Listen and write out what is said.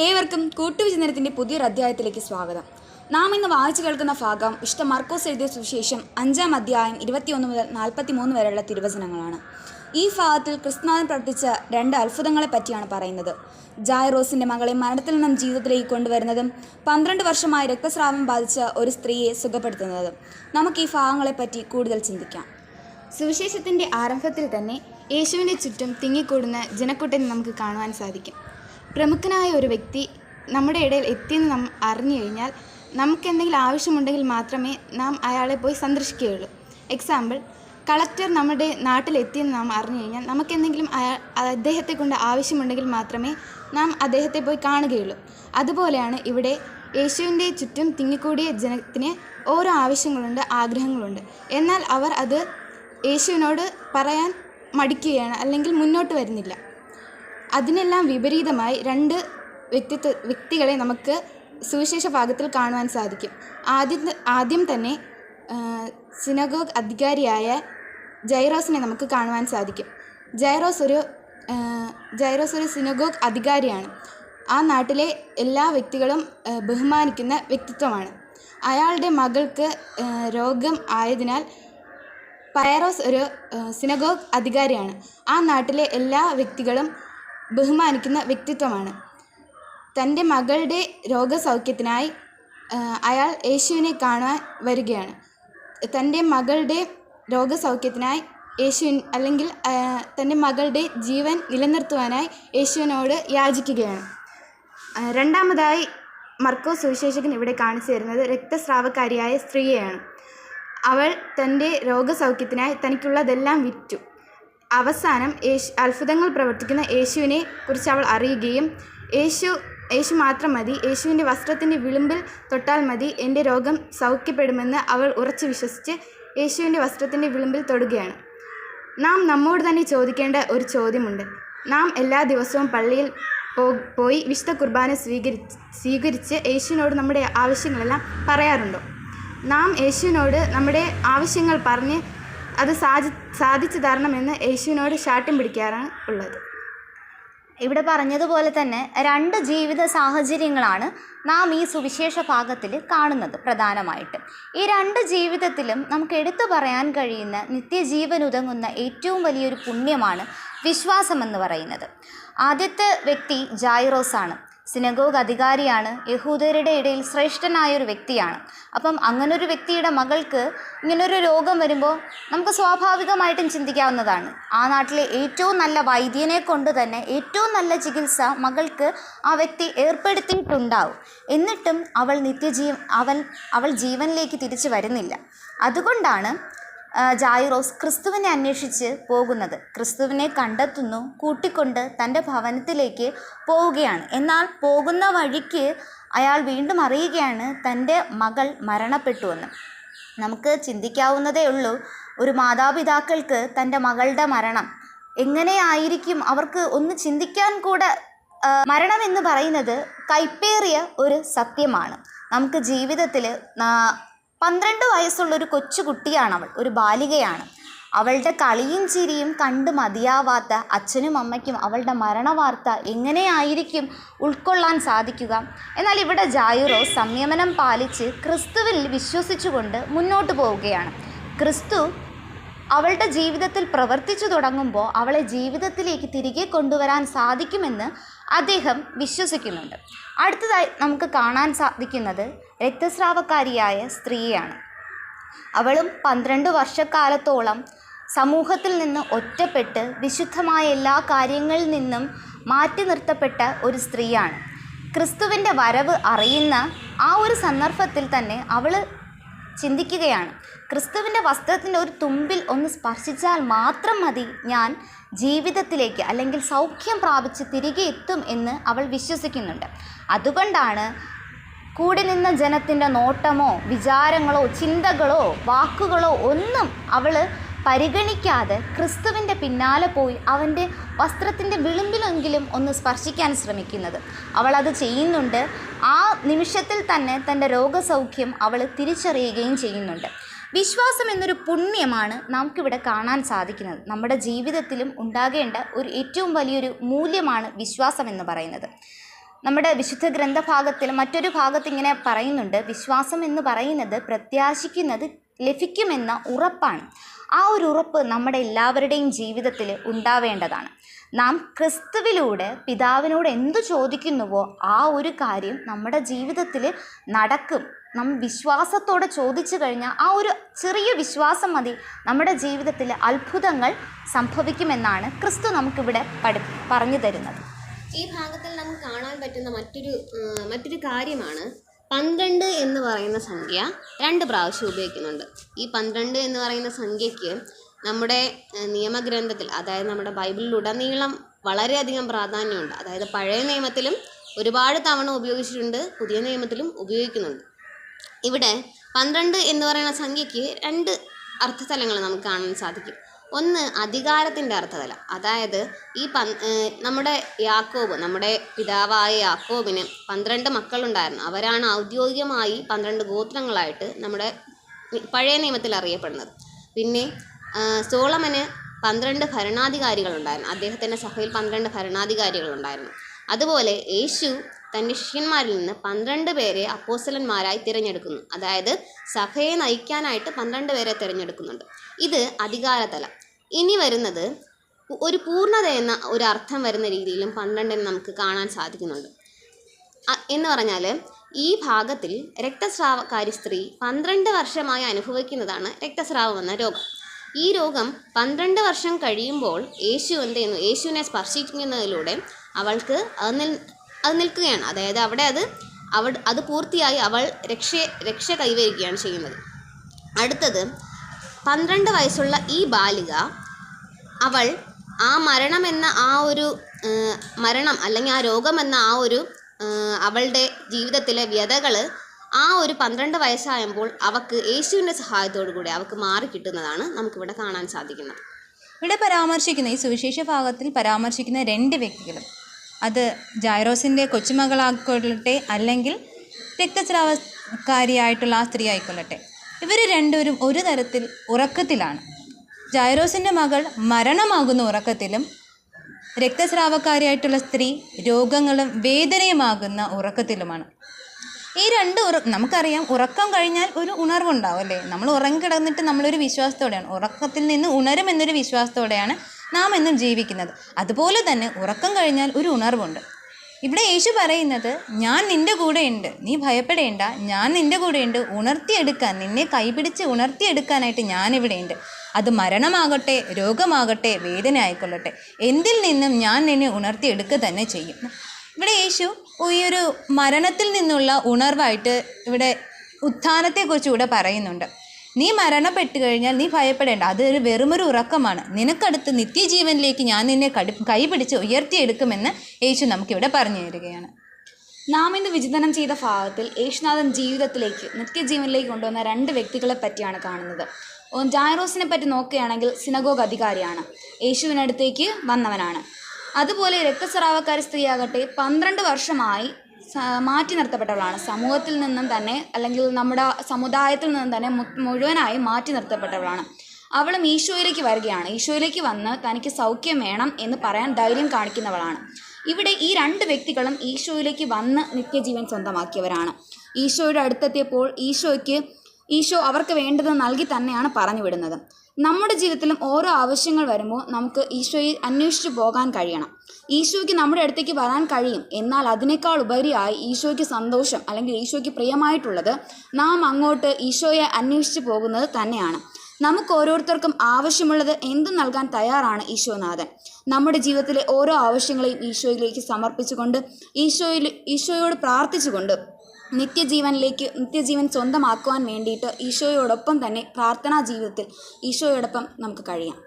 ഏവർക്കും കൂട്ടുവിചിന്തനത്തിന്റെ പുതിയൊരു അധ്യായത്തിലേക്ക് സ്വാഗതം. നാം ഇന്ന് വായിച്ചു കേൾക്കുന്ന ഭാഗം വിശുദ്ധ മാർക്കോസ് എഴുതിയ സുവിശേഷം അഞ്ചാം അധ്യായം ഇരുപത്തിയൊന്ന് മുതൽ നാൽപ്പത്തി മൂന്ന് വരെയുള്ള തിരുവചനങ്ങളാണ്. ഈ ഭാഗത്തിൽ ക്രിസ്തുനാഥൻ പ്രവർത്തിച്ച രണ്ട് അത്ഭുതങ്ങളെ പറ്റിയാണ് പറയുന്നത്. ജായറോസിന്റെ മകളെ മരണത്തിൽ നിന്നും ജീവിതത്തിലേക്ക് കൊണ്ടുവരുന്നതും പന്ത്രണ്ട് വർഷമായി രക്തസ്രാവം ബാധിച്ച ഒരു സ്ത്രീയെ സുഖപ്പെടുത്തുന്നതും. നമുക്ക് ഈ ഭാഗങ്ങളെപ്പറ്റി കൂടുതൽ ചിന്തിക്കാം. സുവിശേഷത്തിന്റെ ആരംഭത്തിൽ തന്നെ യേശുവിന്റെ ചുറ്റും തിങ്ങിക്കൂടുന്ന ജനക്കൂട്ടനെ നമുക്ക് കാണുവാൻ സാധിക്കും. പ്രമുഖനായ ഒരു വ്യക്തി നമ്മുടെ ഇടയിൽ എത്തിയെന്ന് നാം അറിഞ്ഞു കഴിഞ്ഞാൽ നമുക്ക് എന്തെങ്കിലും ആവശ്യമുണ്ടെങ്കിൽ മാത്രമേ നാം അയാളെ പോയി സന്ദർശിക്കുകയുള്ളൂ. എക്സാമ്പിൾ കളക്ടർ നമ്മുടെ നാട്ടിലെത്തിയെന്ന് നാം അറിഞ്ഞു കഴിഞ്ഞാൽ നമുക്ക് എന്തെങ്കിലും അയാൾ അദ്ദേഹത്തെ കൊണ്ട് ആവശ്യമുണ്ടെങ്കിൽ മാത്രമേ നാം അദ്ദേഹത്തെ പോയി കാണുകയുള്ളൂ. അതുപോലെയാണ് ഇവിടെ യേശുവിന്റെ ചുറ്റും തിങ്ങിക്കൂടിയ ജനത്തിന് ഓരോ ആവശ്യങ്ങളുണ്ട് ആഗ്രഹങ്ങളുണ്ട്. എന്നാൽ അവർ അത് യേശുവിനോട് പറയാൻ മടിക്കുകയാണ് അല്ലെങ്കിൽ മുന്നോട്ട് വരുന്നില്ല. അതിനെല്ലാം വിപരീതമായി രണ്ട് വ്യക്തിത്വ വ്യക്തികളെ നമുക്ക് സുവിശേഷ ഭാഗത്തിൽ കാണുവാൻ സാധിക്കും. ആദ്യം ആദ്യം തന്നെ സിനഗോഗ് അധികാരിയായ ജൈറോസിനെ നമുക്ക് കാണുവാൻ സാധിക്കും. ജൈറോസ് ഒരു ജൈറോസ് ഒരു സിനഗോഗ് അധികാരിയാണ്. ആ നാട്ടിലെ എല്ലാ വ്യക്തികളും ബഹുമാനിക്കുന്ന വ്യക്തിത്വമാണ്. അയാളുടെ മകൾക്ക് രോഗം ആയതിനാൽ പയറോസ് ഒരു സിനഗോഗ് അധികാരിയാണ്. ആ നാട്ടിലെ എല്ലാ വ്യക്തികളും ബഹുമാനിക്കുന്ന വ്യക്തിത്വമാണ്. തന്റെ മകളുടെ രോഗസൗഖ്യത്തിനായി അയാൾ യേശുവിനെ കാണാൻ വരികയാണ്. തന്റെ മകളുടെ രോഗസൗഖ്യത്തിനായി യേശു അല്ലെങ്കിൽ തന്റെ മകളുടെ ജീവൻ നിലനിർത്തുവാനായി യേശുവിനോട് യാചിക്കുകയാണ്. രണ്ടാമതായി മർക്കോ സുവിശേഷകൻ ഇവിടെ കാണിച്ചു തരുന്നത് രക്തസ്രാവക്കാരിയായ സ്ത്രീയെയാണ്. അവൾ തന്റെ രോഗസൗഖ്യത്തിനായി തനിക്കുള്ളതെല്ലാം വിറ്റു. അവസാനം യേശു അത്ഭുതങ്ങൾ പ്രവർത്തിക്കുന്ന യേശുവിനെ കുറിച്ച് അവൾ അറിയുകയും യേശു യേശു മാത്രം മതി യേശുവിന്റെ വസ്ത്രത്തിന്റെ വിളിമ്പിൽ തൊട്ടാൽ മതി എന്റെ രോഗം സൗഖ്യപ്പെടുമെന്ന് അവൾ ഉറച്ചു വിശ്വസിച്ച് യേശുവിന്റെ വസ്ത്രത്തിന്റെ വിളിമ്പിൽ തൊടുകയാണ്. നാം നമ്മോട് തന്നെ ചോദിക്കേണ്ട ഒരു ചോദ്യമുണ്ട്. നാം എല്ലാ ദിവസവും പള്ളിയിൽ പോയി വിശുദ്ധ കുർബാന സ്വീകരിച്ച് സ്വീകരിച്ച് യേശുവിനോട് നമ്മുടെ ആവശ്യങ്ങളെല്ലാം പറയാറുണ്ടോ? നാം യേശുവിനോട് നമ്മുടെ ആവശ്യങ്ങൾ പറഞ്ഞ് അത് സാധി സാധിച്ചു തരണമെന്ന് യേശുവിനോട് ശാട്ടം പിടിക്കാറാണ് ഉള്ളത്. ഇവിടെ പറഞ്ഞതുപോലെ തന്നെ രണ്ട് ജീവിത സാഹചര്യങ്ങളാണ് നാം ഈ സുവിശേഷ ഭാഗത്തിൽ കാണുന്നത് പ്രധാനമായിട്ട്. ഈ രണ്ട് ജീവിതത്തിലും നമുക്ക് എടുത്തു പറയാൻ കഴിയുന്ന നിത്യജീവൻ ഉതങ്ങുന്ന ഏറ്റവും വലിയൊരു പുണ്യമാണ് വിശ്വാസമെന്ന് പറയുന്നത്. ആദ്യത്തെ വ്യക്തി ജായിറോസ് ആണ് സിനഗോഗ് അധികാരിയാണ് യഹൂദരുടെ ഇടയിൽ ശ്രേഷ്ഠനായൊരു വ്യക്തിയാണ്. അപ്പം അങ്ങനൊരു വ്യക്തിയുടെ മകൾക്ക് ഇങ്ങനൊരു രോഗം വരുമ്പോൾ നമുക്ക് സ്വാഭാവികമായിട്ടും ചിന്തിക്കാവുന്നതാണ്. ആ നാട്ടിലെ ഏറ്റവും നല്ല വൈദ്യനെ കൊണ്ട് തന്നെ ഏറ്റവും നല്ല ചികിത്സ മകൾക്ക് ആ വ്യക്തി ഏർപ്പെടുത്തിയിട്ടുണ്ടാവും. എന്നിട്ടും അവൾ നിത്യജീവ അവൻ അവൾ ജീവനിലേക്ക് തിരിച്ചു വരുന്നില്ല. അതുകൊണ്ടാണ് ജായിറോസ് ക്രിസ്തുവിനെ അന്വേഷിച്ച് പോകുന്നത്. ക്രിസ്തുവിനെ കണ്ടെത്തുന്നു കൂട്ടിക്കൊണ്ട് തന്റെ ഭവനത്തിലേക്ക് പോവുകയാണ്. എന്നാൽ പോകുന്ന വഴിക്ക് അയാൾ വീണ്ടും അറിയുകയാണ് തന്റെ മകൾ മരണപ്പെട്ടുവെന്ന്. നമുക്ക് ചിന്തിക്കാവുന്നതേ ഉള്ളൂ ഒരു മാതാപിതാക്കൾക്ക് തന്റെ മകളുടെ മരണം എങ്ങനെയായിരിക്കും? അവർക്ക് ഒന്ന് ചിന്തിക്കാൻ കൂടെ മരണം എന്ന് പറയുന്നത് കൈപ്പേറിയ ഒരു സത്യമാണ്. നമുക്ക് ജീവിതത്തിൽ പന്ത്രണ്ട് വയസ്സുള്ള ഒരു കൊച്ചുകുട്ടിയാണ് അവൾ ഒരു ബാലികയാണ്. അവളുടെ കളിയും ചിരിയും കണ്ട് മതിയാവാത്ത അച്ഛനും അമ്മയ്ക്കും അവളുടെ മരണവാർത്ത എങ്ങനെയായിരിക്കും ഉൾക്കൊള്ളാൻ സാധിക്കുക? എന്നാൽ ഇവിടെ ജായുറോ സംയമനം പാലിച്ച് ക്രിസ്തുവിൽ വിശ്വസിച്ചുകൊണ്ട് മുന്നോട്ട് പോവുകയാണ്. ക്രിസ്തു അവളുടെ ജീവിതത്തിൽ പ്രവർത്തിച്ചു തുടങ്ങുമ്പോൾ അവളെ ജീവിതത്തിലേക്ക് തിരികെ കൊണ്ടുവരാൻ സാധിക്കുമെന്ന് അദ്ദേഹം വിശ്വസിക്കുന്നുണ്ട്. അടുത്തതായി നമുക്ക് കാണാൻ സാധിക്കുന്നത് രക്തസ്രാവക്കാരിയായ സ്ത്രീയാണ്. അവളും പന്ത്രണ്ട് വർഷക്കാലത്തോളം സമൂഹത്തിൽ നിന്ന് ഒറ്റപ്പെട്ട് വിശുദ്ധമായ എല്ലാ കാര്യങ്ങളിൽ നിന്നും മാറ്റി നിർത്തപ്പെട്ട ഒരു സ്ത്രീയാണ്. ക്രിസ്തുവിന്റെ വരവ് അറിയുന്ന ആ ഒരു സന്ദർഭത്തിൽ തന്നെ അവൾ ചിന്തിക്കുകയാണ് ക്രിസ്തുവിന്റെ വസ്ത്രത്തിന്റെ ഒരു തുമ്പിൽ ഒന്ന് സ്പർശിച്ചാൽ മാത്രം മതി ഞാൻ ജീവിതത്തിലേക്ക് അല്ലെങ്കിൽ സൗഖ്യം പ്രാപിച്ച് തിരികെ എത്തും എന്ന് അവൾ വിശ്വസിക്കുന്നുണ്ട്. അതുകൊണ്ടാണ് കൂടി നിന്ന ജനത്തിന്റെ നോട്ടമോ വിചാരങ്ങളോ ചിന്തകളോ വാക്കുകളോ ഒന്നും അവൾ പരിഗണിക്കാതെ ക്രിസ്തുവിന്റെ പിന്നാലെ പോയി അവന്റെ വസ്ത്രത്തിന്റെ വിളിമ്പിലെങ്കിലും ഒന്ന് സ്പർശിക്കാൻ ശ്രമിക്കുന്നത്. അവൾ അത് ചെയ്യുന്നുണ്ട്. ആ നിമിഷത്തിൽ തന്നെ തന്റെ രോഗസൗഖ്യം അവൾ തിരിച്ചറിയുകയും ചെയ്യുന്നുണ്ട്. വിശ്വാസം എന്നൊരു പുണ്യമാണ് നമുക്കിവിടെ കാണാൻ സാധിക്കുന്നത്. നമ്മുടെ ജീവിതത്തിലും ഉണ്ടാകേണ്ട ഒരു ഏറ്റവും വലിയൊരു മൂല്യമാണ് വിശ്വാസം എന്ന് പറയുന്നത്. നമ്മുടെ വിശുദ്ധ ഗ്രന്ഥഭാഗത്തിൽ മറ്റൊരു ഭാഗത്ത് ഇങ്ങനെ പറയുന്നുണ്ട് വിശ്വാസം എന്ന് പറയുന്നത് പ്രത്യാശിക്കുന്നത് ലഭിക്കുമെന്ന ഉറപ്പാണ്. ആ ഒരു ഉറപ്പ് നമ്മുടെ എല്ലാവരുടെയും ജീവിതത്തിൽ ഉണ്ടാവേണ്ടതാണ്. നാം ക്രിസ്തുവിലൂടെ പിതാവിനോട് എന്തു ചോദിക്കുന്നുവോ ആ ഒരു കാര്യം നമ്മുടെ ജീവിതത്തിൽ നടക്കും. നാം വിശ്വാസത്തോടെ ചോദിച്ചു കഴിഞ്ഞാൽ ആ ഒരു ചെറിയ വിശ്വാസം മതി. നമ്മുടെ ജീവിതത്തിൽ അത്ഭുതങ്ങൾ സംഭവിക്കുമെന്നാണ് ക്രിസ്തു നമുക്കിവിടെ പഠി പറഞ്ഞു തരുന്നത്. ഈ ഭാഗത്തിൽ നമുക്ക് കാണാൻ പറ്റുന്ന മറ്റൊരു മറ്റൊരു കാര്യമാണ് പന്ത്രണ്ട് എന്ന് പറയുന്ന സംഖ്യ രണ്ട് പ്രാവശ്യം ഉപയോഗിക്കുന്നുണ്ട്. ഈ പന്ത്രണ്ട് എന്ന് പറയുന്ന സംഖ്യയ്ക്ക് നമ്മുടെ നിയമഗ്രന്ഥത്തിൽ അതായത് നമ്മുടെ ബൈബിളിലുടനീളം വളരെയധികം പ്രാധാന്യമുണ്ട്. അതായത് പഴയ നിയമത്തിലും ഒരുപാട് തവണ ഉപയോഗിച്ചിട്ടുണ്ട് പുതിയ നിയമത്തിലും ഉപയോഗിക്കുന്നുണ്ട്. ഇവിടെ പന്ത്രണ്ട് എന്ന് പറയുന്ന സംഖ്യയ്ക്ക് രണ്ട് അർത്ഥതലങ്ങൾ നമുക്ക് കാണാൻ സാധിക്കും. ഒന്ന് അധികാരത്തിന്റെ അർത്ഥതലം. അതായത് ഈ പ നമ്മുടെ യാക്കോബ് നമ്മുടെ പിതാവായ യാക്കോബിന് പന്ത്രണ്ട് മക്കളുണ്ടായിരുന്നു. അവരാണ് ഔദ്യോഗികമായി പന്ത്രണ്ട് ഗോത്രങ്ങളായിട്ട് നമ്മുടെ പഴയ നിയമത്തിൽ അറിയപ്പെടുന്നത്. പിന്നെ സോളമന് പന്ത്രണ്ട് ഭരണാധികാരികളുണ്ടായിരുന്നു. അദ്ദേഹത്തിന്റെ സഭയിൽ പന്ത്രണ്ട് ഭരണാധികാരികളുണ്ടായിരുന്നു. അതുപോലെ യേശു തന്റെ ശിഷ്യന്മാരിൽ നിന്ന് പന്ത്രണ്ട് പേരെ അപ്പോസ്തലന്മാരായി തിരഞ്ഞെടുക്കുന്നു. അതായത് സഭയെ നയിക്കാനായിട്ട് പന്ത്രണ്ട് പേരെ തിരഞ്ഞെടുക്കുന്നുണ്ട്. ഇത് അധികാരതലം. ഇനി വരുന്നത് ഒരു പൂർണത എന്ന ഒരു അർത്ഥം വരുന്ന രീതിയിലും പന്ത്രണ്ടിന് നമുക്ക് കാണാൻ സാധിക്കുന്നുണ്ട്. എന്ന് പറഞ്ഞാൽ ഈ ഭാഗത്തിൽ രക്തസ്രാവക്കാരി സ്ത്രീ പന്ത്രണ്ട് വർഷമായി അനുഭവിക്കുന്നതാണ് രക്തസ്രാവം എന്ന രോഗം. ഈ രോഗം പന്ത്രണ്ട് വർഷം കഴിയുമ്പോൾ യേശു എന്ത് ചെയ്യുന്നു? യേശുവിനെ സ്പർശിക്കുന്നതിലൂടെ അവൾക്ക് അത് നിൽ അത് നിൽക്കുകയാണ്. അതായത് അവിടെ അത് അവൾ അത് പൂർത്തിയായി അവൾ രക്ഷ രക്ഷ കൈവരിക്കുകയാണ് ചെയ്യുന്നത്. അടുത്തത് പന്ത്രണ്ട് വയസ്സുള്ള ഈ ബാലിക അവൾ ആ മരണമെന്ന ആ ഒരു മരണം അല്ലെങ്കിൽ ആ രോഗമെന്ന ആ ഒരു അവളുടെ ജീവിതത്തിലെ വ്യതകൾ ആ ഒരു പന്ത്രണ്ട് വയസ്സായപ്പോൾ അവൾക്ക് യേശുവിന്റെ സഹായത്തോടു കൂടി അവൾക്ക് മാറി കിട്ടുന്നതാണ് നമുക്കിവിടെ കാണാൻ സാധിക്കുന്നത്. ഇവിടെ പരാമർശിക്കുന്ന ഈ സുവിശേഷ ഭാഗത്തിൽ പരാമർശിക്കുന്ന രണ്ട് വ്യക്തികളും അത് ജൈറോസിന്റെ കൊച്ചുമകളായിക്കൊള്ളട്ടെ അല്ലെങ്കിൽ രക്തസ്രാവക്കാരിയായിട്ടുള്ള ആ സ്ത്രീ ആയിക്കൊള്ളട്ടെ ഇവർ രണ്ടുപേരും ഒരു തരത്തിൽ ഉറക്കത്തിലാണ്. ജൈറോസിന്റെ മകൾ മരണമാകുന്ന ഉറക്കത്തിലും രക്തസ്രാവക്കാരിയായിട്ടുള്ള സ്ത്രീ രോഗങ്ങളും വേദനയുമാകുന്ന ഉറക്കത്തിലുമാണ്. ഈ രണ്ട് ഉറ നമുക്കറിയാം ഉറക്കം കഴിഞ്ഞാൽ ഒരു ഉണർവുണ്ടാവും അല്ലേ? നമ്മൾ ഉറങ്ങിക്കിടന്നിട്ട് നമ്മളൊരു വിശ്വാസത്തോടെയാണ്. ഉറക്കത്തിൽ നിന്ന് ഉണരും എന്നൊരു വിശ്വാസത്തോടെയാണ് നാം എന്നും ജീവിക്കുന്നത്. അതുപോലെ തന്നെ ഉറക്കം കഴിഞ്ഞാൽ ഒരു ഉണർവുണ്ട്. ഇവിടെ യേശു പറയുന്നത് ഞാൻ നിന്റെ കൂടെയുണ്ട്. നീ ഭയപ്പെടേണ്ട. ഞാൻ നിന്റെ കൂടെയുണ്ട്. ഉണർത്തിയെടുക്കാൻ നിന്നെ കൈപിടിച്ച് ഉണർത്തിയെടുക്കാനായിട്ട് ഞാനിവിടെയുണ്ട്. അത് മരണമാകട്ടെ രോഗമാകട്ടെ വേദന ആയിക്കൊള്ളട്ടെ. എന്തിൽ നിന്നും ഞാൻ നിന്നെ ഉണർത്തിയെടുക്കുക തന്നെ ചെയ്യും. ഇവിടെ യേശു ഈ ഒരു മരണത്തിൽ നിന്നുള്ള ഉണർവായിട്ട് ഇവിടെ ഉത്ഥാനത്തെക്കുറിച്ച് ഇവിടെ പറയുന്നുണ്ട്. നീ മരണപ്പെട്ട് കഴിഞ്ഞാൽ നീ ഭയപ്പെടേണ്ട. അതൊരു വെറുമൊരു ഉറക്കമാണ്. നിനക്കടുത്ത് നിത്യജീവനിലേക്ക് ഞാൻ നിന്നെ കടി കൈപിടിച്ച് ഉയർത്തിയെടുക്കുമെന്ന് യേശു നമുക്കിവിടെ പറഞ്ഞു തരികയാണ്. നാം ഇന്ന് വിചിന്തനം ചെയ്ത ഭാഗത്തിൽ യേശുനാഥൻ ജീവിതത്തിലേക്ക് നിത്യജീവനിലേക്ക് കൊണ്ടുവന്ന രണ്ട് വ്യക്തികളെ പറ്റിയാണ് കാണുന്നത്. ജായറോസിനെ പറ്റി നോക്കുകയാണെങ്കിൽ സിനഗോഗ് അധികാരിയാണ്. യേശുവിനടുത്തേക്ക് വന്നവനാണ്. അതുപോലെ രക്തസ്രാവക്കാരി സ്ത്രീയാകട്ടെ പന്ത്രണ്ട് വർഷമായി മാറ്റി നിർത്തപ്പെട്ടവളാണ്. സമൂഹത്തിൽ നിന്നും തന്നെ അല്ലെങ്കിൽ നമ്മുടെ സമുദായത്തിൽ നിന്നും തന്നെ മുഴുവനായി മാറ്റി നിർത്തപ്പെട്ടവളാണ്. അവളും ഈശോയിലേക്ക് വരികയാണ്. ഈശോയിലേക്ക് വന്ന് തനിക്ക് സൗഖ്യം വേണം എന്ന് പറയാൻ ധൈര്യം കാണിക്കുന്നവളാണ്. ഇവിടെ ഈ രണ്ട് വ്യക്തികളും ഈശോയിലേക്ക് വന്ന് നിത്യജീവൻ സ്വന്തമാക്കിയവരാണ്. ഈശോയുടെ അടുത്തെത്തിയപ്പോൾ ഈശോയ്ക്ക് ഈശോ അവർക്ക് വേണ്ടത് നൽകി തന്നെയാണ് പറഞ്ഞു വിടുന്നത് നമ്മുടെ ജീവിതത്തിലും ഓരോ ആവശ്യങ്ങൾ വരുമ്പോൾ നമുക്ക് ഈശോയെ അന്വേഷിച്ചു പോകാൻ കഴിയണം. ഈശോയ്ക്ക് നമ്മുടെ അടുത്തേക്ക് വരാൻ കഴിയും. എന്നാൽ അതിനേക്കാൾ ഉപരിയായി ഈശോയ്ക്ക് സന്തോഷം അല്ലെങ്കിൽ ഈശോയ്ക്ക് പ്രിയമായിട്ടുള്ളത് നാം അങ്ങോട്ട് ഈശോയെ അന്വേഷിച്ചു പോകുന്നത് തന്നെയാണ്. നമുക്ക് ഓരോരുത്തർക്കും ആവശ്യമുള്ളത് എന്തും നൽകാൻ തയ്യാറാണ് ഈശോനാഥൻ? നമ്മുടെ ജീവിതത്തിലെ ഓരോ ആവശ്യങ്ങളെയും ഈശോയിലേക്ക് സമർപ്പിച്ചുകൊണ്ട് ഈശോയിൽ ഈശോയോട് പ്രാർത്ഥിച്ചുകൊണ്ട് നിത്യജീവനിലേക്ക് നിത്യജീവൻ സ്വന്തമാക്കുവാൻ വേണ്ടിയിട്ട് ഈശോയോടൊപ്പം തന്നെ പ്രാർത്ഥനാ ജീവിതത്തിൽ ഈശോയോടൊപ്പം നമുക്ക് കഴിയാം.